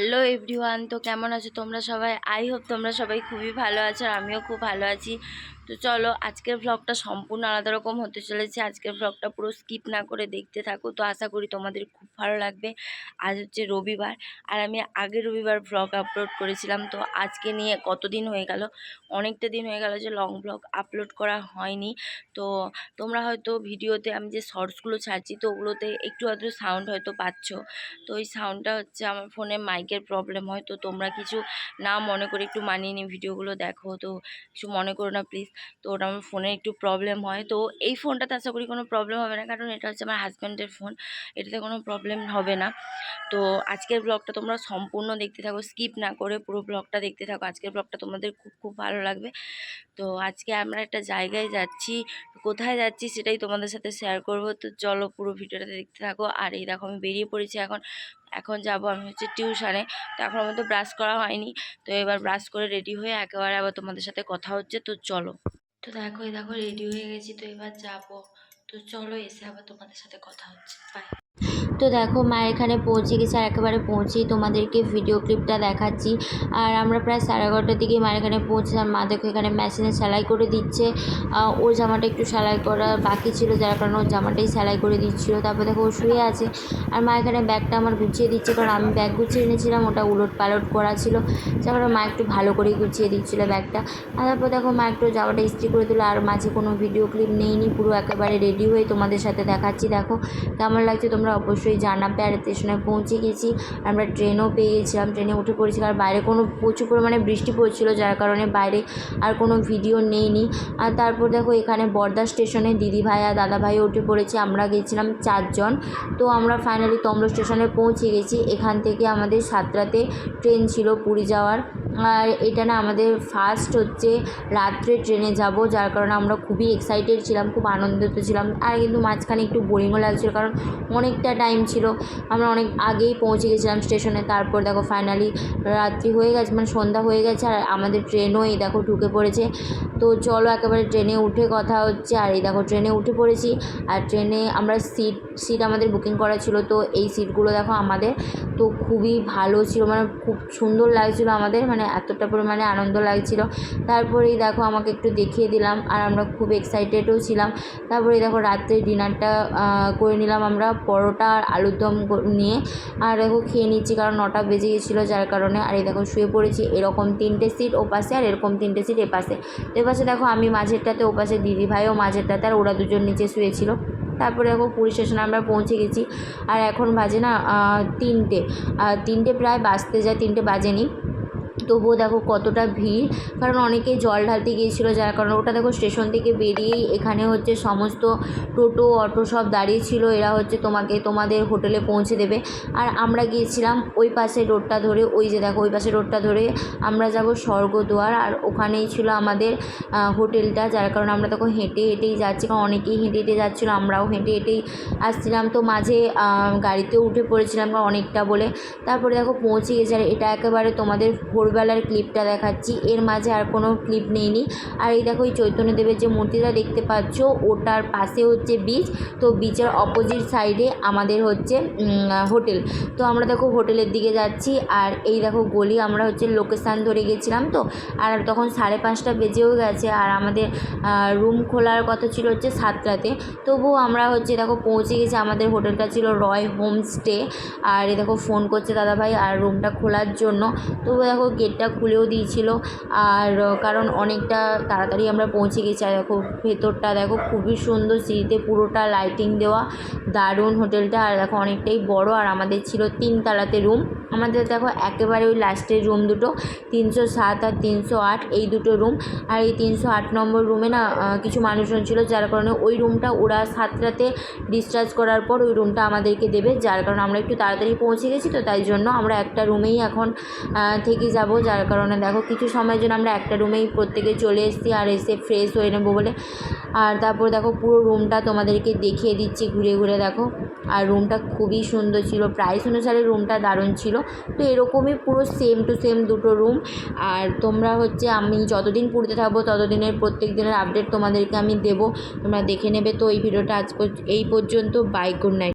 Hello everyone তো কেমন আছো তোমরা সবাই? আই হোপ তোমরা সবাই খুবই ভালো আছো আর আমিও খুব ভালো আছি। তো চলো, আজকের ব্লগটা সম্পূর্ণ আলাদা রকম হতে চলেছে। আজকের ব্লগটা পুরো স্কিপ না করে দেখতে থাকো। তো আশা করি তোমাদের খুব ভালো লাগবে। আজ হচ্ছে রবিবার, আর আমি আগে রবিবার ব্লগ আপলোড করেছিলাম। তো আজকে নিয়ে কতদিন হয়ে গেল? অনেকটা দিন হয়ে গেল যে লং ব্লগ আপলোড করা হয়নি। তো তোমরা হয়তো ভিডিওতে আমি যে শর্টসগুলো ছাড়ছি, তো ওগুলোতে একটু আধটু সাউন্ড হয়তো পাচ্ছ। তো ওই সাউন্ডটা হচ্ছে আমার ফোনে মাইকের প্রবলেম হয়। তো তোমরা কিছু না মনে করে একটু মানিয়ে নিয়ে ভিডিওগুলো দেখো। তো কিছু মনে করো না প্লিজ তো ওটা আমার ফোনে একটু প্রবলেম হয়। তো এই ফোনটাতে আশা করি কোনো প্রবলেম হবে না। কারণ এটা হচ্ছে আমার হাজব্যান্ডের ফোন এটাতে কোনো প্রবলেম হবে না। তো আজকের ব্লগটা তোমরা সম্পূর্ণ দেখতে থাকো স্কিপ না করে পুরো ব্লগটা দেখতে থাকো। আজকের ব্লগটা তোমাদের খুব খুব ভালো লাগবে। তো আজকে আমরা একটা জায়গায় যাচ্ছি, কোথায় যাচ্ছি সেটাই তোমাদের সাথে শেয়ার করব। তো চলো পুরো ভিডিওটা দেখতে থাকো। আর এই দেখো আমি বেরিয়ে পড়েছি এখন। এখন যাব আমি হচ্ছে টিউশনে তো এখন আমার তো ব্রাশ করা হয়নি। তো এবার ব্রাশ করে রেডি হয়ে একেবারে আবার তোমাদের সাথে কথা হচ্ছে। তো চলো। তো দেখো দেখো রেডি হয়ে গেছি, তো এবার যাব। তো চলো, এসে আবার তোমাদের সাথে কথা হচ্ছে। বাই তো দেখো মায়ের এখানে পৌঁছে গেছে আর একেবারে পৌঁছেই তোমাদেরকে ভিডিও ক্লিপটা দেখাচ্ছি। আর আমরা প্রায় সাড়ে এগারোটার দিকে মায়ের এখানে পৌঁছলাম মা দেখো এখানে মেশিনে সেলাই করে দিচ্ছে। ওর জামাটা একটু সেলাই করা বাকি ছিল, যার কারণে ওর জামাটাই সেলাই করে দিচ্ছিল। তারপর দেখো ও শুয়ে আছে। আর মা এখানে ব্যাগটা আমার গুছিয়ে দিচ্ছে, কারণ আমি ব্যাগ গুছিয়ে এনেছিলাম, ওটা উলট পালট করা ছিল। যার কারণে মা একটু ভালো করেই গুছিয়ে দিচ্ছিল ব্যাগটা। আর তারপর দেখো মা একটু জামাটা ইস্ত্রি করে দিল। আর মাঝে কোনো ভিডিও ক্লিপ নেইনি, পুরো একেবারে রেডি হয়ে তোমাদের সাথে দেখাচ্ছি। দেখো কেমন লাগছে তোমরা অবশ্যই জানাবে আর স্টেশনে পৌঁছে গেছি। আমরা ট্রেনও পেয়ে গেছিলাম ট্রেনে উঠে পড়েছি আর বাইরে কোনো প্রচুর পরিমাণে বৃষ্টি পড়ছিল, যার কারণে বাইরে আর কোনো ভিডিও নেইনি। আর তারপর দেখো এখানে বর্ধা স্টেশনে দিদি ভাই আর দাদা ভাই উঠে পড়েছে, আমরা গেছিলাম চারজন। তো আমরা ফাইনালি তমলো স্টেশনে পৌঁছে গেছি। এখান থেকে আমাদের সাতটাতে ট্রেন ছিল পুরী যাওয়ার। আর এটা না আমাদের ফার্স্ট হচ্ছে রাত্রে ট্রেনে যাব, যার কারণে আমরা খুবই এক্সাইটেড ছিলাম, খুব আনন্দিত ছিলাম। আর কিন্তু মাঝখানে একটু বোরিংও লাগছিল, কারণ অনেকটা টাইম ছিল। আমরা অনেক আগেই পৌঁছে গেছিলাম স্টেশনে তারপর দেখো ফাইনালি রাত্রি হয়ে গেছে মানে সন্ধ্যা হয়ে গেছে, আর আমাদের ট্রেনও এই দেখো ঢুকে পড়েছে। তো চলো একেবারে ট্রেনে উঠে কথা হচ্ছে, আর এই দেখো ট্রেনে উঠে পড়েছি। আর ট্রেনে আমরা সিট সিট আমাদের বুকিং করা ছিল, তো এই সিটগুলো দেখো আমাদের তো খুবই ভালো ছিল মানে খুব সুন্দর লাগছিল আমাদের মানে এতটা পরিমাণে আনন্দ লাগছিল। তারপরেই দেখো আমাকে একটু দেখিয়ে দিলাম আর আমরা খুব এক্সাইটেডও ছিলাম। তারপরে দেখো রাত্রে ডিনারটা করে নিলাম আমরা পরোটা আর আলুর দম নিয়ে। আর দেখো খেয়ে নিচ্ছি কারণ নটা বেজে গেছিল যার কারণে। আর এই দেখো শুয়ে পড়েছি, এরকম তিনটে সিট ও পাশে আর এরকম তিনটে সিট এ পাশে তো এ পাশে দেখো আমি মাঝেরটাতে ও পাশে দিদি ভাইও মাঝেরটাতে আর ওরা দুজন নিচে শুয়েছিল। তারপরে এখন পুলিশ স্টেশনে আমরা পৌঁছে গেছি। আর এখন বাজে না তিনটে। তিনটে প্রায় বাজতে যায়, তিনটে বাজেনি। তবুও দেখো কতটা ভিড়। কারণ অনেকেই জল ঢালতে গিয়েছিল, যার কারণে ওটা দেখো স্টেশন থেকে বেরিয়েই এখানে হচ্ছে সমস্ত টোটো, অটো সব দাঁড়িয়ে ছিল। এরা হচ্ছে তোমাকে তোমাদের হোটেলে পৌঁছে দেবে। আর আমরা গিয়েছিলাম ওই পাশে রোডটা ধরে, ওই যে দেখো ওই পাশে রোডটা ধরে আমরা যাব স্বর্গদুয়ার। আর ওখানেই ছিল আমাদের হোটেলটা, যার কারণে আমরা তখন হেঁটে হেঁটেই যাচ্ছি। কারণ অনেকেই হেঁটে হেঁটে যাচ্ছিল, আমরাও হেঁটে হেঁটেই আসছিলাম। তো মাঝে গাড়িতেও উঠে পড়েছিলাম অনেকটা বলে। তারপরে দেখো পৌঁছে গেছে। আর এটা একেবারে তোমাদের ভোরবেলার ক্লিপটা দেখাচ্ছি। এর মাঝে আর কোনো ক্লিপ নেইনি। আর এই দেখো, এই চৈতন্যদেবের যে মূর্তিটা দেখতে পাচ্ছ, ওটার পাশে হচ্ছে বিচ তো বিচের অপোজিট সাইডে আমাদের হচ্ছে হোটেল তো আমরা দেখো হোটেলের দিকে যাচ্ছি, আর এই দেখো গলি, আমরা হচ্ছে লোকেশান ধরে গেছিলাম তো, আর তখন সাড়ে পাঁচটা বেজেও গেছে, আর আমাদের রুম খোলার কথা ছিল হচ্ছে সাতটাতে। তবুও আমরা হচ্ছে দেখো পৌঁছে গেছি, আমাদের হোটেলটা ছিল রয় হোমস্টে আর এ দেখো ফোন করছে দাদাভাই, আর রুমটা খোলার জন্য। তবু দেখো গেটটা খুলেও দিয়েছিল। আর কারণ অনেকটা তাড়াতাড়ি আমরা পৌঁছে গেছি। আর দেখো, ভেতরটা দেখো, খুবই সুন্দর সিঁড়িতে পুরোটা লাইটিং দেওয়া। দারুণ হোটেলটা। আর দেখো, অনেকটাই বড়। আর আমাদের ছিল তিন তালাতে রুম আমাদের দেখো একেবারে ওই লাস্টের রুম দুটো, তিনশো সাত আর তিনশো আট, এই দুটো রুম আর এই তিনশো আট নম্বর রুমে না কিছু মানুষজন ছিল, যার কারণে ওই রুমটা ওরা সাতটাতে ডিসচার্জ করার পর ওই রুমটা আমাদেরকে দেবে, যার কারণে আমরা একটু তাড়াতাড়ি পৌঁছে গেছি তো, তাই জন্য আমরা একটা রুমেই এখন থেকে যাব। যার কারণে দেখো কিছু সময়ের জন্য আমরা একটা রুমেই প্রত্যেকে চলে এসেছি আর এসে ফ্রেশ হয়ে নেব বলে। আর তারপর দেখো পুরো রুমটা তোমাদেরকে দেখিয়ে দিচ্ছি ঘুরে ঘুরে দেখো। আর রুমটা খুবই সুন্দর ছিল প্রাইস অনুসারে রুমটা দারুণ ছিল। তো এরকমই পুরো সেম টু সেম দুটো রুম আর তোমরা হচ্ছে আমি যতদিন পুরীতে থাকব, ততদিনের প্রত্যেক দিনের আপডেট তোমাদেরকে আমি দেবো। তোমরা দেখে নেবে। তো এই ভিডিওটা আজ এই পর্যন্ত। Bye good night